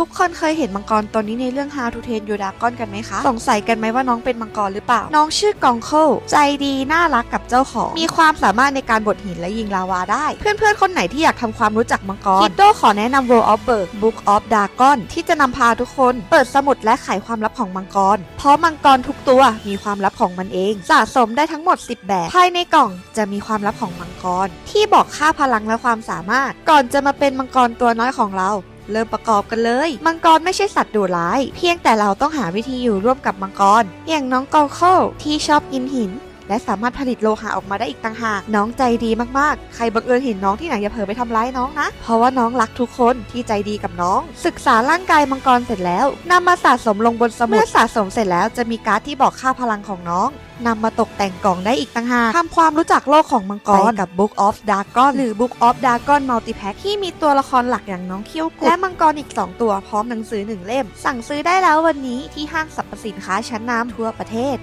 ทุกคนเคยเห็นมังกรตัวนี้ในเรื่อง How to Train Your Dragon กันไหมคะ สงสัยกันไหมว่าน้องเป็นมังกรหรือเปล่า น้องชื่อกองเคิลใจดีน่ารักกับเจ้าของ มีความสามารถในการบดหินและยิงลาวาได้ เพื่อนๆ คนไหนที่อยากทำความรู้จักมังกรคิดโดขอแนะนำ World of Berg Book of Dragon ที่จะนำพาทุกคนเปิดสมุดและไขความลับของมังกร เพราะมังกรทุกตัวมีความลับของมันเอง สะสมได้ทั้งหมด 10 แบบ ภายในกล่องจะมีความลับของมังกร ที่บอกค่าพลังและความสามารถ ก่อนจะมาเป็นมังกรตัวน้อยของเรา เริ่มประกอบกันเลย มังกรไม่ใช่สัตว์ดุร้าย เพียงแต่เราต้องหาวิธีอยู่ร่วมกับมังกร อย่างน้องกอลโคที่ชอบกินหิน และสามารถผลิตโลหะออกมาได้อีกต่างหาก น้องใจดีมากๆ ใครบังเอิญเห็นน้องที่ไหนอย่าเผลอไปทำร้ายน้องนะ เพราะว่าน้องรักทุกคนที่ใจดีกับน้อง ศึกษาร่างกายมังกรเสร็จแล้วนำมาสะสมลงบนสมุด เมื่อสะสมเสร็จแล้วจะมีการ์ดที่บอกค่าพลังของน้องนำมาตกแต่งกล่องได้อีกต่างหากทำความรู้จักโลกของมังกรไปกับ Book of Dragon หรือ Book of Dragon Multipack ที่มีตัวละครหลักอย่างน้องเขี้ยวกุดและมังกรอีก 2 ตัวพร้อมหนังสือ 1 เล่ม สั่งซื้อได้แล้ววันนี้ที่ห้างสรรพสินค้าชั้นนำทั่วประเทศ